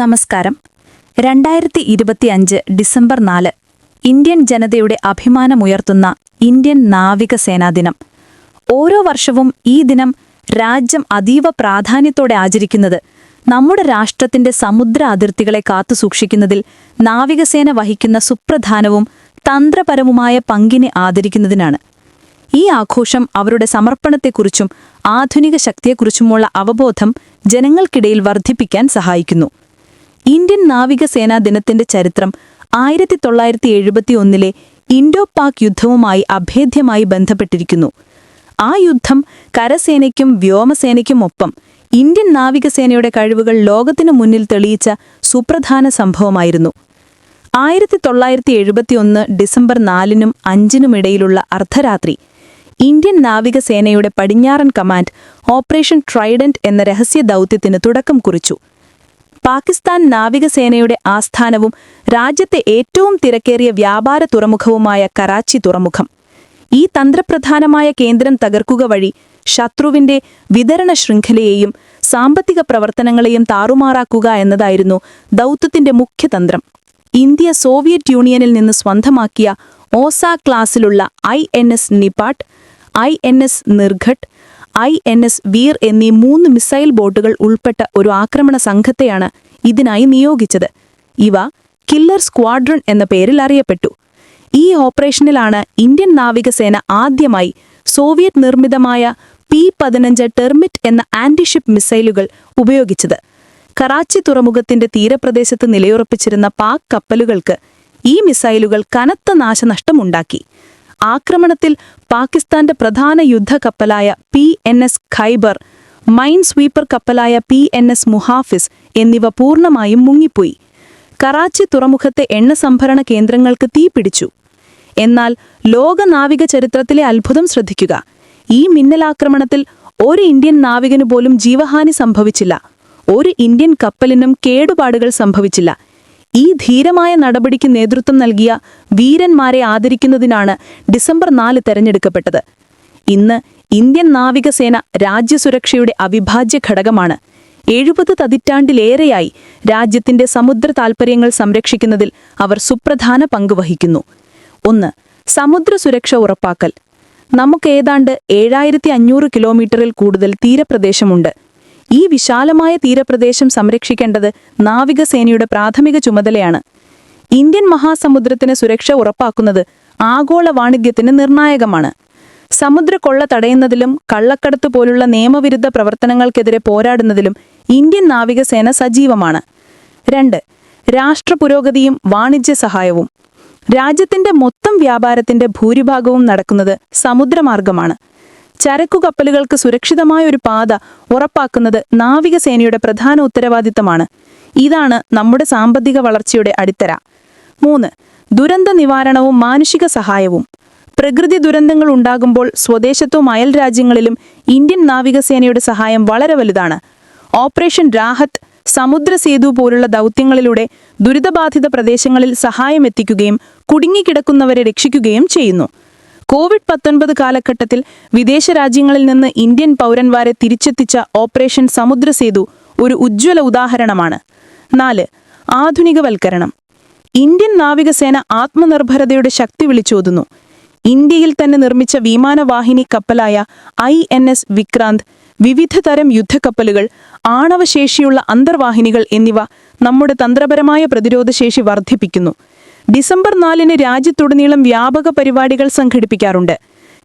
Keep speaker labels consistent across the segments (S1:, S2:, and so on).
S1: നമസ്കാരം. രണ്ടായിരത്തി ഇരുപത്തിയഞ്ച് ഡിസംബർ നാല് ഇന്ത്യൻ ജനതയുടെ അഭിമാനമുയർത്തുന്ന ഇന്ത്യൻ നാവികസേനാ ദിനം. ഓരോ വർഷവും ഈ ദിനം രാജ്യം അതീവ പ്രാധാന്യത്തോടെ ആചരിക്കുന്നത് നമ്മുടെ രാഷ്ട്രത്തിന്റെ സമുദ്ര അതിർത്തികളെ കാത്തുസൂക്ഷിക്കുന്നതിൽ നാവികസേന വഹിക്കുന്ന സുപ്രധാനവും തന്ത്രപരവുമായ പങ്കിനെ ആദരിക്കുന്നതിനാണ്. ഈ ആഘോഷം അവരുടെ സമർപ്പണത്തെക്കുറിച്ചും ആധുനിക ശക്തിയെക്കുറിച്ചുമുള്ള അവബോധം ജനങ്ങൾക്കിടയിൽ വർദ്ധിപ്പിക്കാൻ സഹായിക്കുന്നു. ഇന്ത്യൻ നാവികസേനാ ദിനത്തിന്റെ ചരിത്രം ആയിരത്തി തൊള്ളായിരത്തി എഴുപത്തിയൊന്നിലെ ഇൻഡോ പാക് യുദ്ധവുമായി അഭേദ്യമായി ബന്ധപ്പെട്ടിരിക്കുന്നു. ആ യുദ്ധം കരസേനയ്ക്കും വ്യോമസേനയ്ക്കും ഒപ്പം ഇന്ത്യൻ നാവികസേനയുടെ കഴിവുകൾ ലോകത്തിനു മുന്നിൽ തെളിയിച്ച സുപ്രധാന സംഭവമായിരുന്നു. ആയിരത്തി തൊള്ളായിരത്തി എഴുപത്തിയൊന്ന് ഡിസംബർ നാലിനും അഞ്ചിനുമിടയിലുള്ള അർദ്ധരാത്രി ഇന്ത്യൻ നാവികസേനയുടെ പടിഞ്ഞാറൻ കമാൻഡ് ഓപ്പറേഷൻ ട്രൈഡന്റ് എന്ന രഹസ്യ ദൗത്യത്തിന് തുടക്കം കുറിച്ചു. പാകിസ്ഥാൻ നാവികസേനയുടെ ആസ്ഥാനവും രാജ്യത്തെ ഏറ്റവും തിരക്കേറിയ വ്യാപാര തുറമുഖവുമായ കറാച്ചി തുറമുഖം. ഈ തന്ത്രപ്രധാനമായ കേന്ദ്രം തകർക്കുക വഴി ശത്രുവിന്റെ വിതരണ ശൃംഖലയെയും സാമ്പത്തിക പ്രവർത്തനങ്ങളെയും താറുമാറാക്കുക എന്നതായിരുന്നു ദൗത്യത്തിന്റെ മുഖ്യതന്ത്രം ഇന്ത്യ സോവിയറ്റ് യൂണിയനിൽ നിന്ന് സ്വന്തമാക്കിയ Osa ക്ലാസിലുള്ള I N S Nipat I N S Nirghat I N S Veer എന്നീ മൂന്ന് മിസൈൽ ബോട്ടുകൾ ഉൾപ്പെട്ട ഒരു ആക്രമണ സംഘത്തെയാണ് ഇതിനായി നിയോഗിച്ചത്. ഇവ കില്ലർ സ്ക്വാഡ്രൺ എന്ന പേരിൽ അറിയപ്പെട്ടു. ഈ ഓപ്പറേഷനിലാണ് ഇന്ത്യൻ നാവികസേന ആദ്യമായി സോവിയറ്റ് നിർമ്മിതമായ പി പതിനഞ്ച് ടെർമിറ്റ് എന്ന ആന്റിഷിപ്പ് മിസൈലുകൾ ഉപയോഗിച്ചത്. കറാച്ചി തുറമുഖത്തിന്റെ തീരപ്രദേശത്ത് നിലയുറപ്പിച്ചിരുന്ന പാക് കപ്പലുകൾക്ക് ഈ മിസൈലുകൾ കനത്ത നാശനഷ്ടമുണ്ടാക്കി. ആക്രമണത്തിൽ പാകിസ്ഥാന്റെ പ്രധാന യുദ്ധക്കപ്പലായ P N S Khaibar mine sweeper കപ്പലായ P N S Muhafiz എന്നിവ പൂർണമായും മുങ്ങിപ്പോയി. കറാച്ചി തുറമുഖത്തെ എണ്ണ സംഭരണ കേന്ദ്രങ്ങൾക്ക് തീപിടിച്ചു എന്നാൽ ലോക നാവിക ചരിത്രത്തിലെ അത്ഭുതം ശ്രദ്ധിക്കുക. ഈ മിന്നലാക്രമണത്തിൽ ഒരു ഇന്ത്യൻ നാവികനു പോലും ജീവഹാനി സംഭവിച്ചില്ല. ഒരു ഇന്ത്യൻ കപ്പലിനും കേടുപാടുകൾ സംഭവിച്ചില്ല. ഈ ധീരമായ നടപടിക്ക് നേതൃത്വം നൽകിയ വീരന്മാരെ ആദരിക്കുന്നതിനാണ് ഡിസംബർ നാല് തെരഞ്ഞെടുക്കപ്പെട്ടത്. ഇന്ന് ഇന്ത്യൻ നാവികസേന രാജ്യസുരക്ഷയുടെ അവിഭാജ്യ ഘടകമാണ്. എഴുപത് പതിറ്റാണ്ടിലേറെയായി രാജ്യത്തിന്റെ സമുദ്ര താൽപ്പര്യങ്ങൾ സംരക്ഷിക്കുന്നതിൽ അവർ സുപ്രധാന പങ്കുവഹിക്കുന്നു ഒന്ന് സമുദ്ര സുരക്ഷ ഉറപ്പാക്കൽ. നമുക്കേതാണ്ട് ഏഴായിരത്തി അഞ്ഞൂറ് കിലോമീറ്ററിൽ കൂടുതൽ തീരപ്രദേശമുണ്ട്. ഈ വിശാലമായ തീരപ്രദേശം സംരക്ഷിക്കേണ്ടത് നാവികസേനയുടെ പ്രാഥമിക ചുമതലയാണ്. ഇന്ത്യൻ മഹാസമുദ്രത്തിന് സുരക്ഷ ഉറപ്പാക്കുന്നത് ആഗോള വാണിജ്യത്തിന് നിർണായകമാണ്. സമുദ്രക്കൊള്ള തടയുന്നതിലും കള്ളക്കടത്ത് പോലുള്ള നിയമവിരുദ്ധ പ്രവർത്തനങ്ങൾക്കെതിരെ പോരാടുന്നതിലും ഇന്ത്യൻ നാവികസേന സജീവമാണ്. രണ്ട് രാഷ്ട്ര പുരോഗതിയും വാണിജ്യ സഹായവും. രാജ്യത്തിന്റെ മൊത്തം വ്യാപാരത്തിന്റെ ഭൂരിഭാഗവും നടക്കുന്നത് സമുദ്രമാർഗമാണ്. ചരക്കു കപ്പലുകൾക്ക് സുരക്ഷിതമായ ഒരു പാത ഉറപ്പാക്കുന്നത് നാവികസേനയുടെ പ്രധാന ഉത്തരവാദിത്തമാണ്. ഇതാണ് നമ്മുടെ സാമ്പത്തിക വളർച്ചയുടെ അടിത്തറ. മൂന്ന് ദുരന്ത നിവാരണവും മാനുഷിക സഹായവും. പ്രകൃതി ദുരന്തങ്ങൾ ഉണ്ടാകുമ്പോൾ സ്വദേശത്തും അയൽ രാജ്യങ്ങളിലും ഇന്ത്യൻ നാവികസേനയുടെ സഹായം വളരെ വലുതാണ്. ഓപ്പറേഷൻ രാഹത്ത് സമുദ്രസേതു പോലുള്ള ദൗത്യങ്ങളിലൂടെ ദുരിതബാധിത പ്രദേശങ്ങളിൽ സഹായം എത്തിക്കുകയും കുടുങ്ങിക്കിടക്കുന്നവരെ രക്ഷിക്കുകയും ചെയ്യുന്നു. കോവിഡ് പത്തൊൻപത് കാലഘട്ടത്തിൽ വിദേശ രാജ്യങ്ങളിൽ നിന്ന് ഇന്ത്യൻ പൗരന്മാരെ തിരിച്ചെത്തിച്ച ഓപ്പറേഷൻ സമുദ്രസേതു ഒരു ഉജ്ജ്വല ഉദാഹരണമാണ്. നാല് ആധുനികവൽക്കരണം. ഇന്ത്യൻ നാവികസേന ആത്മനിർഭരതയുടെ ശക്തി വിളിച്ചോതുന്നു. ഇന്ത്യയിൽ തന്നെ നിർമ്മിച്ച വിമാനവാഹിനി കപ്പലായ ഐ എൻ എസ് വിക്രാന്ത് വിവിധ തരം യുദ്ധക്കപ്പലുകൾ ആണവശേഷിയുള്ള അന്തർവാഹിനികൾ എന്നിവ നമ്മുടെ തന്ത്രപരമായ പ്രതിരോധശേഷി വർദ്ധിപ്പിക്കുന്നു. ഡിസംബർ നാലിന് രാജ്യത്തുടനീളം വ്യാപക പരിപാടികൾ സംഘടിപ്പിക്കാറുണ്ട്.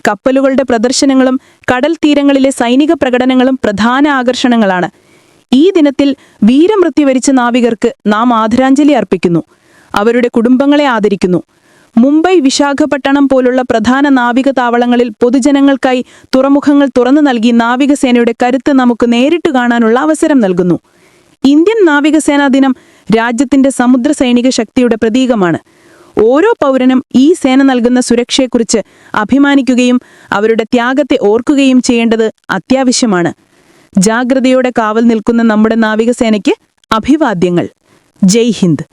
S1: കപ്പലുകളുടെ പ്രദർശനങ്ങളും കടൽ തീരങ്ങളിലെ സൈനിക പ്രകടനങ്ങളും പ്രധാന ആകർഷണങ്ങളാണ്. ഈ ദിനത്തിൽ വീരമൃത്യു വരിച്ച നാവികർക്ക് നാം ആദരാഞ്ജലി അർപ്പിക്കുന്നു. അവരുടെ കുടുംബങ്ങളെ ആദരിക്കുന്നു. മുംബൈ വിശാഖപട്ടണം പോലുള്ള പ്രധാന നാവിക താവളങ്ങളിൽ പൊതുജനങ്ങൾക്കായി തുറമുഖങ്ങൾ തുറന്നു നൽകി നാവികസേനയുടെ കരുത്ത് നമുക്ക് നേരിട്ട് കാണാനുള്ള അവസരം നൽകുന്നു. ഇന്ത്യൻ നാവികസേനാ ദിനം രാജ്യത്തിന്റെ സമുദ്ര സൈനിക ശക്തിയുടെ പ്രതീകമാണ്. ഓരോ പൗരനും ഈ സേന നൽകുന്ന സുരക്ഷയെക്കുറിച്ച് അഭിമാനിക്കുകയും അവരുടെ ത്യാഗത്തെ ഓർക്കുകയും ചെയ്യേണ്ടത് അത്യാവശ്യമാണ്. ജാഗ്രതയോടെ കാവൽ നിൽക്കുന്ന നമ്മുടെ നാവികസേനയ്ക്ക് അഭിവാദ്യങ്ങൾ. ജയ് ഹിന്ദ്.